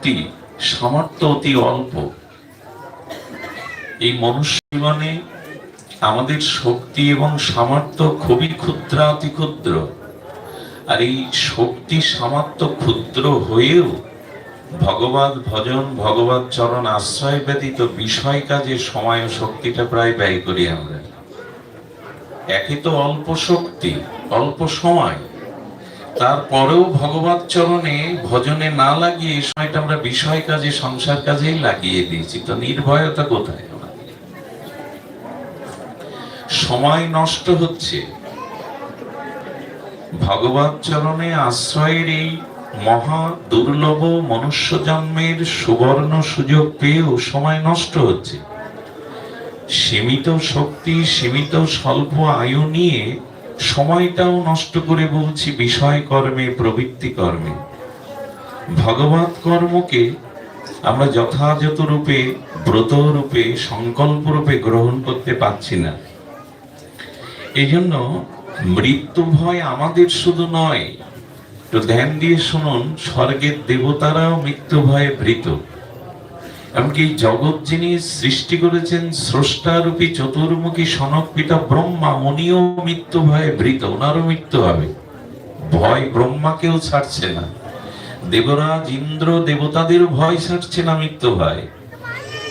শক্তি সামর্থ্য অতি অল্প। এই মনুষ্য জীবনে আমাদের শক্তি এবং সামর্থ্য খুবই ক্ষুদ্রাতি ক্ষুদ্র। আর এই শক্তি, সামর্থ্য ক্ষুদ্র হয়েও ভগবত ভজন, ভগবত চরণ আশ্রয় ব্যতীত বিষয় কাজে সময় ও শক্তিটা প্রায় ব্যয় করি আমরা। একে তো অল্প শক্তি, অল্প সময়। তারপরেও ভগবত চরণে ভজনে না লাগিয়ে এই সময়টা আমরা বিষয় কাজে, সংসার কাজেই লাগিয়ে দিয়েছি। তো নির্ভয়তা কোথায়? সময় নষ্ট হচ্ছে। ভগবত চরণে আশ্রয়ের এই মহা দুর্লভ মনুষ্য জন্মের সুবর্ণ সুযোগ পেয়েও সময় নষ্ট হচ্ছে। সীমিত শক্তি, সীমিত স্বল্প আয়ু নিয়ে সময়টাও নষ্ট করে বলছি বিষয় কর্মে প্রবৃত্তি কর্মে ভগবত কর্মকে আমরা যথাযথ রূপে, ব্রত রূপে, সংকল্প রূপে গ্রহণ করতে পারছি না। এই জন্য মৃত্যু ভয় আমাদের শুধু নয়, তো ধ্যান দিয়ে শুনুন, স্বর্গের দেবতারাও মৃত্যু ভয়ে ভীত। এমনকি জগৎ যিনি সৃষ্টি করেছেন স্রষ্টারূপী চতুর্মুখী সনক পিতা ব্রহ্মা উনিও মৃত্যু ভয়ে ভীত, ওনারও মৃত্যু হবে। ভয় ব্রহ্মাকেও ছাড়ছে না। দেবরাজ, ইন্দ্র, দেবতাদের ভয় ছাড়ছে না মৃত্যু ভয়।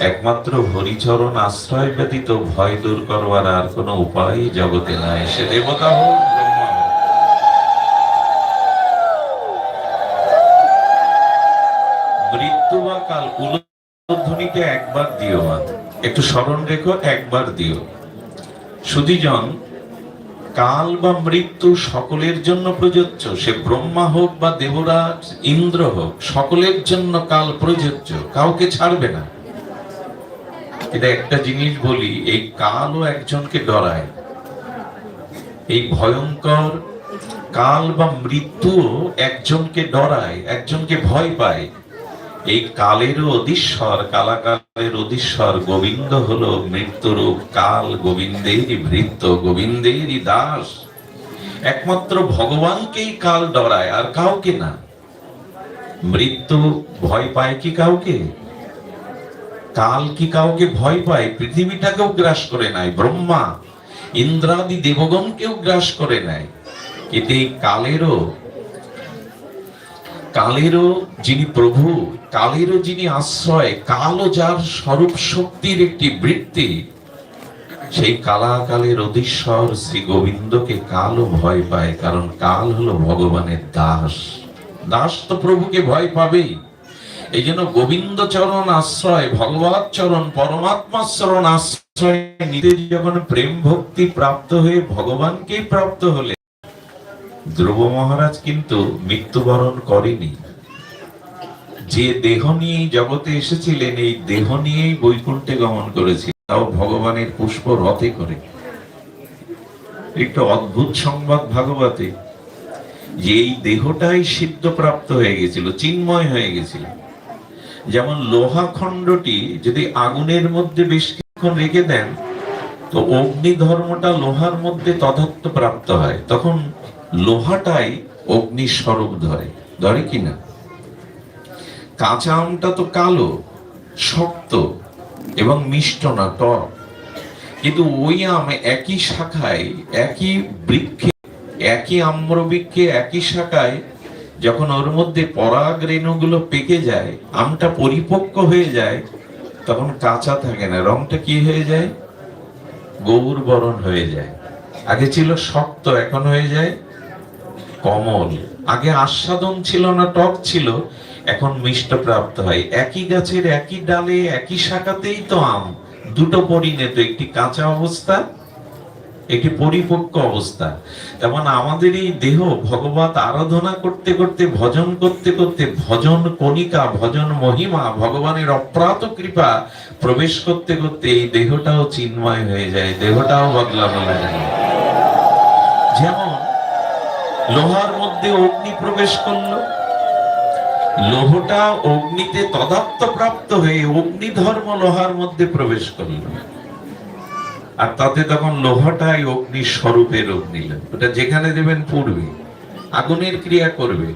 একমাত্র হরিচরণ আশ্রয় ব্যতীত ভয় দূর করবার আর কোনো উপায় জগতে নাই সে দেবতা হোক মৃত্যু বা কাল উলধ্বনিতে একবার দিও মা। একটু স্মরণ রেখো, একবার দিও। সুদীজন কাল বা মৃত্যু সকলের জন্য প্রযোজ্য। সে ব্রহ্মা হোক বা দেবরাজ, ইন্দ্র হোক, সকলের জন্য কাল প্রযোজ্য। কাউকে ছাড়বে না। এটা একটা জিনিস বলি, এই কালও একজনকে ডরায়। এই ভয়ঙ্কর কাল বা মৃত্যুও একজনকে ডরায়, একজনকে ভয় পায়। এই কালেরও অধীশ্বর, কালাকালের অধীশ্বর, গোবিন্দ হলো মৃত্যুরূপ কাল, গোবিন্দেরই ভৃত্য, গোবিন্দেরই দাস। একমাত্র ভগবানকেই কাল ডরায়, আর কাউকে না। মৃত্যু ভয় পায় কি কাউকে? কাল কি কাউকে ভয় পায়? পৃথিবীটাকেও গ্রাস করে নাই ব্রহ্মা। ইন্দ্রাদি দেবগণকেও গ্রাস করে নাই এতে কালেরও কালেরও যিনি প্রভু, কালেরও যিনি আশ্রয়, কালও যার স্বরূপ শক্তির একটি বৃত্তি, সেই কালাকালের অধীশ্বর শ্রী গোবিন্দকে কালও ভয় পায়, কারণ কাল হলো ভগবানের দাস। দাস তো প্রভুকে ভয় পাবেই। এই জন্য গোবিন্দ চরণ আশ্রয়, ভগবত চরণ, পরমাত্মা চরণ আশ্রয়, নিতে যখন প্রেম ভক্তি প্রাপ্ত হয়ে ভগবানকেই প্রাপ্ত হলে ধ্রুব মহারাজ কিন্তু মৃত্যুবরণ করেনি। যে দেহ নিয়েই জগতে এসেছিলেন, এই দেহ নিয়েই বৈকুণ্ঠে গমন করেছিল তাও ভগবানের পুষ্প রথে করে। একটু অদ্ভুত সংবাদ ভাগবতে, যে এই দেহটাই সিদ্ধ প্রাপ্ত হয়ে গেছিল, চিন্ময় হয়ে গেছিল। যেমন লোহা খণ্ডটি যদি আগুনের মধ্যে বেশ কিছুক্ষণ রেখে দেন, তো অগ্নি ধর্মটা লোহার মধ্যে তথাত্ম প্রাপ্ত হয়। তখন লোহাটাই অগ্নির স্বরূপ ধরে ধরে কিনা কাঁচা আমটা তো কালো, শক্ত এবং মিষ্ট না টক। কিন্তু ওই আম একই শাখায়, একই বৃক্ষে, একই আম্রবৃক্ষে, একই শাখায় যখন ওর মধ্যে পরাগ রেণুগুলো পেকে যায়, আমটা পরিপক্ক হয়ে যায়, তখন কাঁচা থাকে না। রংটা কি হয়ে যায়? গৌর বরণ হয়ে যায়। আগে ছিল শক্ত, এখন হয়ে যায় কমল। আগে আস্বাদন ছিল না, টক ছিল, এখন মিষ্ট প্রাপ্ত হয়। একই গাছের একই ডালে, একই শাখাতেই তো আম। দুটো পরিণত, একটি কাঁচা অবস্থা, একটি পরিপক্ক অবস্থা। তেমন আমাদের এই দেহ ভগবত আরাধনা করতে করতে, ভজন করতে করতে, ভজন কণিকা, ভজন মহিমা, ভগবানের অপ্রাত কৃপা প্রবেশ করতে করতে এই দেহটাও চিন্ময় হয়ে যায়, দেহটাও বদলানো লাগে যেমন লোহার মধ্যে অগ্নি প্রবেশ করল। লোহটা অগ্নিতে তদাত্ম প্রাপ্ত হয়ে অগ্নি ধর্ম লোহার মধ্যে প্রবেশ করল। আর তাতে তখন লোহাটাই অগ্নি স্বরূপে রূপ নিল ওটা যেখানে দেবেন পূর্বে, আগুনের ক্রিয়া করবে।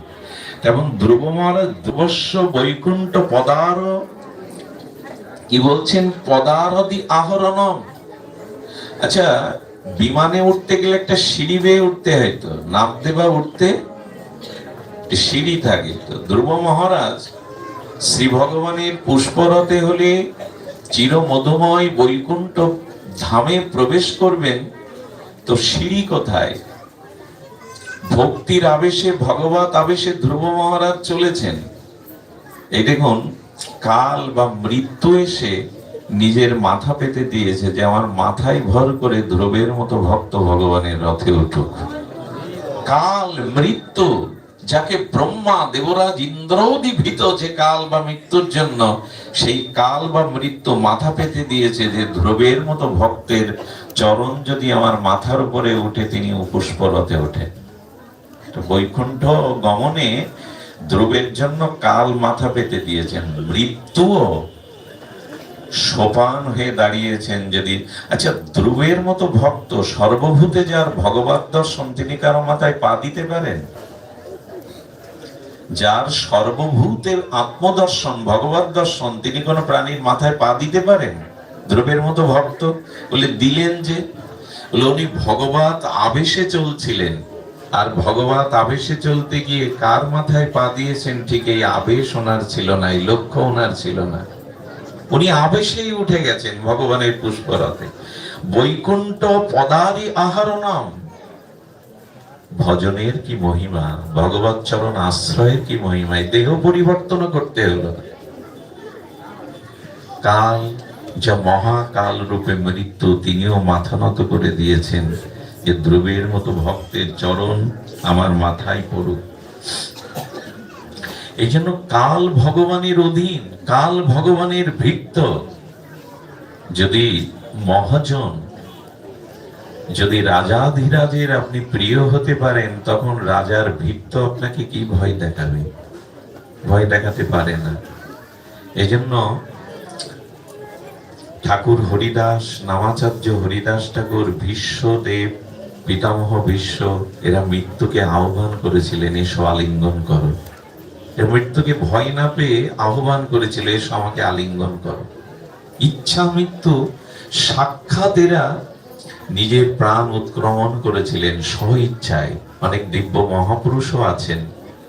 এবং ধ্রুব মহারাজ ধ্রুবস্ব বৈকুণ্ঠ পদার, কি বলছেন? পদারদি আহরণম। আচ্ছা বিমানে উঠতে গেলে একটা সিঁড়ি বেয়ে উঠতে হয় তো নামতে বা উঠতে সিঁড়ি থাকে তো। ধ্রুব মহারাজ, শ্রী ভগবানের পুষ্পরতে হলে চির মধুময় বৈকুণ্ঠ ধামে প্রবেশ করবেন, তো সিঁড়ি কোথায়? ভক্তির আবেশে, ভগবত আবেশে ধ্রুব মহারাজ চলেছেন। এই দেখুন, কাল বা মৃত্যু এসে নিজের মাথা পেতে দিয়েছে যে আমার মাথায় ভর করে ধ্রুবের মতো ভক্ত ভগবানের রথে উঠুক। কাল মৃত্যু, যাকে ব্রহ্মা দেবরাজ ইন্দ্রও যে কাল বা মৃত্যুর জন্য, সেই কাল বা মৃত্যু মাথা পেতে দিয়েছে যে ধ্রুবের মতো ভক্তের চরণ যদি আমার মাথার উপরে উঠে, তিনি পুষ্পরথে ওঠেন তো বৈকুণ্ঠ গমনে ধ্রুবের জন্য কাল মাথা পেতে দিয়েছেন। মৃত্যুও সোপান হয়ে দাঁড়িয়েছেন যদি আচ্ছা ধ্রুবের মতো ভক্ত সর্বভূতে যার ভগবত দর্শন তিনি কারও মাথায় পা দিতে পারেন? যার সর্বভূতের আত্মদর্শন, ভগবত দর্শন, তিনি কোন প্রাণীর মাথায় পা দিতে পারেন? ধ্রুবের মতো ভক্ত বলে দিলেন যে, বলে উনি ভগবত আবেশে চলছিলেন। আর ভগবত আবেশে চলতে গিয়ে কার মাথায় পা দিয়েছেন? ঠিক এই আবেশ ওনার ছিল না, এই লক্ষ্য ওনার ছিল না। উনি আবেশেই উঠে গেছেন ভগবানের পুষ্পরাতে। বৈকুণ্ঠ পদারি আহার নাম। ভজনের কি মহিমা? ভগবত চরণ আশ্রয়ের কি মহিমা? দেহ পরিবর্তন করতে হলো। কাল যা মহাকাল রূপে মৃত্যু, তিনিও মাথা নত করে দিয়েছেন যে ধ্রুবের মতো ভক্তের চরণ আমার মাথায় পড়ুক। এই জন্য কাল ভগবানের অধীন, কাল ভগবানের ভৃত্য। যদি মহাজন, যদি রাজাধিরাজের আপনি প্রিয় হতে পারেন, তখন রাজার ভৃত্য আপনাকে কি ভয় দেখাবে? ভয় দেখাতে পারে না। এজন্য ঠাকুর হরিদাস, নামাচার্য হরিদাস ঠাকুর ভীষ্মদেব পিতামহ বিশ্ব, এরা মৃত্যুকে আহ্বান করেছিলেন, এসো আলিঙ্গন করো। মৃত্যুকে ভয় না পেয়ে আহ্বান করেছিল, এসো আমাকে আলিঙ্গন করো। ইচ্ছা মৃত্যু সাক্ষাৎ এরা নিজের প্রাণ উৎক্রমণ করেছিলেন স্ব ইচ্ছায় অনেক দিব্য মহাপুরুষও আছেন।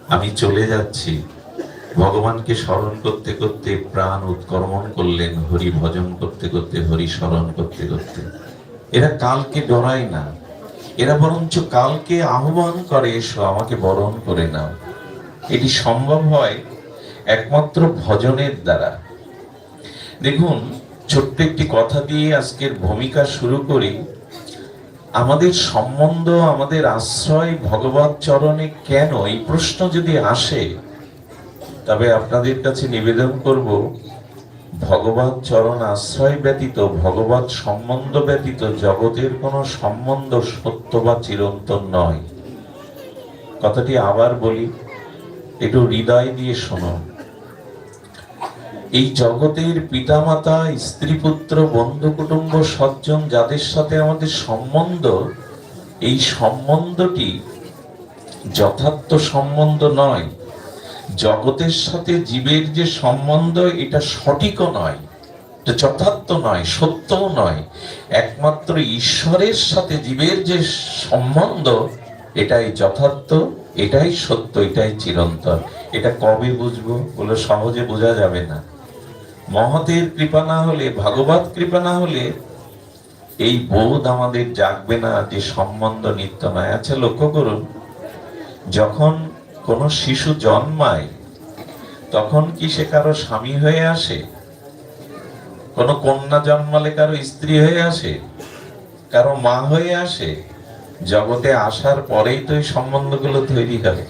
আমি চলে যাচ্ছি। ভগবানকে স্মরণ করতে করতে প্রাণ উৎকর্মণ করলেন, হরি ভজন করতে করতে, হরি স্মরণ করতে করতে। এরা কালকে ডরায় না। এরা বরঞ্চ কালকে আহ্বান করে, এসো আমাকে বরণ করে নাও। এটি সম্ভব হয় একমাত্র ভজনের দ্বারা। দেখুন, ছোট্ট একটি কথা দিয়ে আজকের ভূমিকা শুরু করি। আমাদের সম্বন্ধ, আমাদের আশ্রয় ভগবত চরণে কেন? এই প্রশ্ন যদি আসে, তবে আপনাদের কাছে নিবেদন করব ভগবত চরণ আশ্রয় ব্যতীত ভগবত সম্বন্ধ ব্যতীত জগতের কোনো সম্বন্ধ সত্য বা চিরন্তন নয়। কথাটি আবার বলি একটু হৃদয় দিয়ে শোনো। এই জগতের পিতামাতা স্ত্রী পুত্র বন্ধু কুটুম্ব সজ্জন যাদের সাথে আমাদের সম্বন্ধ, এই সম্বন্ধটি যথার্থ সম্বন্ধ নয়। জগতের সাথে জীবের যে সম্বন্ধ, এটা সঠিকও নয় যথার্থ নয়, সত্যও নয়। একমাত্র ঈশ্বরের সাথে জীবের যে সম্বন্ধ এটাই যথার্থ, এটাই সত্য, এটাই চিরন্তন। এটা কবে বুঝব? বলে সহজে বোঝা যাবে না। মহতের কৃপা না হলে, ভগবত কৃপা না হলে এই বোধ আমাদের জাগবে না যে সম্বন্ধ নিত্য নয় আচ্ছা লক্ষ্য করুন, যখন কোন শিশু জন্মায়, তখন কি সে কারও স্বামী হয়ে আসে? কোন কন্যা জন্মালে কারও স্ত্রী হয়ে আসে? কারও মা হয়ে আসে? জগতে আসার পরেই তো এই সম্বন্ধগুলো তৈরি হয়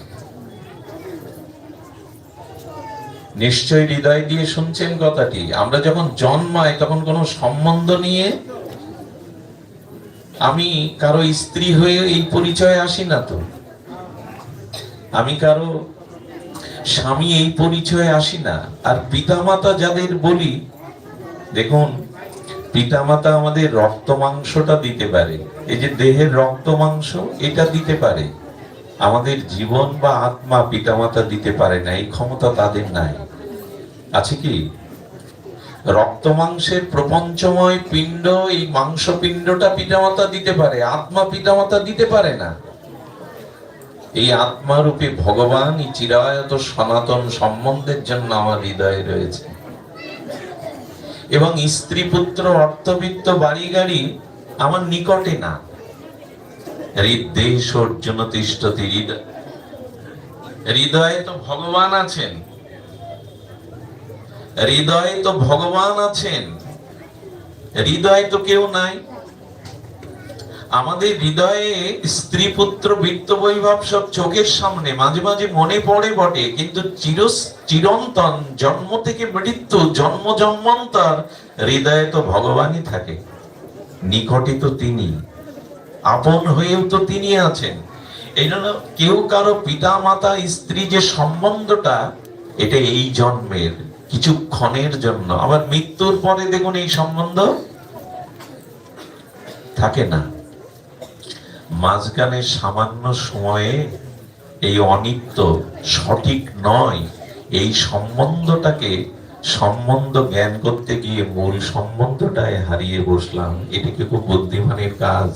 নিশ্চয় হৃদয় দিয়ে শুনছেন কথাটি। আমরা যখন জন্মাই, তখন কোনো সম্বন্ধ নিয়ে আমি কারও স্ত্রী হয়ে এই পরিচয় আসি না তো। আমি কারও স্বামী এই পরিচয়ে আসি না। আর পিতামাতা যাদের বলি, দেখুন পিতামাতা আমাদের রক্ত মাংসটা দিতে পারে। এই যে দেহের রক্ত মাংস এটা দিতে পারে। আমাদের জীবন বা আত্মা পিতামাতা দিতে পারে না, এই ক্ষমতা তাদের নাই। আছে কি? রক্ত মাংসের প্রপঞ্চময় পিণ্ড, এই মাংস পিণ্ডটা পিতামাতা দিতে পারে, আত্মা পিতামাতা দিতে পারে না। এই আত্মারূপে ভগবান এই চিরায়ত সনাতন সম্বন্ধের জন্য আমার হৃদয়ে রয়েছে। এবং স্ত্রী পুত্র, অর্থবিত্ত বাড়ি গাড়ি আমার নিকটে না। হৃদয়ে তো ভগবান আছেন। হৃদয়ে তো ভগবান আছেন। হৃদয়ে তো কেউ নাই। আমাদের হৃদয়ে স্ত্রী পুত্র বৃত্ত বৈভব সব চোখের সামনে, মাঝে মাঝে মনে পড়ে বটে, কিন্তু চির চিরন্তন জন্ম থেকে মৃত্যু, জন্ম জন্মান্তর হৃদয়ে তো ভগবানই থাকে। নিকটে তো তিনি, আপন হয়েও তো তিনি আছেন। এই জন্য কেউ কারও পিতা মাতা স্ত্রী যে সম্বন্ধটা, এটা এই জন্মের কিছুক্ষণের জন্য। আবার মৃত্যুর পরে দেখুন এই সম্বন্ধ থাকে না। মাঝখানে সামান্য সময়ে এই অনিত্য সঠিক নয়। এই সম্বন্ধটাকে সম্বন্ধ জ্ঞান করতে গিয়ে মূল সম্বন্ধটায় হারিয়ে বসলাম। এটা কি খুব বুদ্ধিমানের কাজ।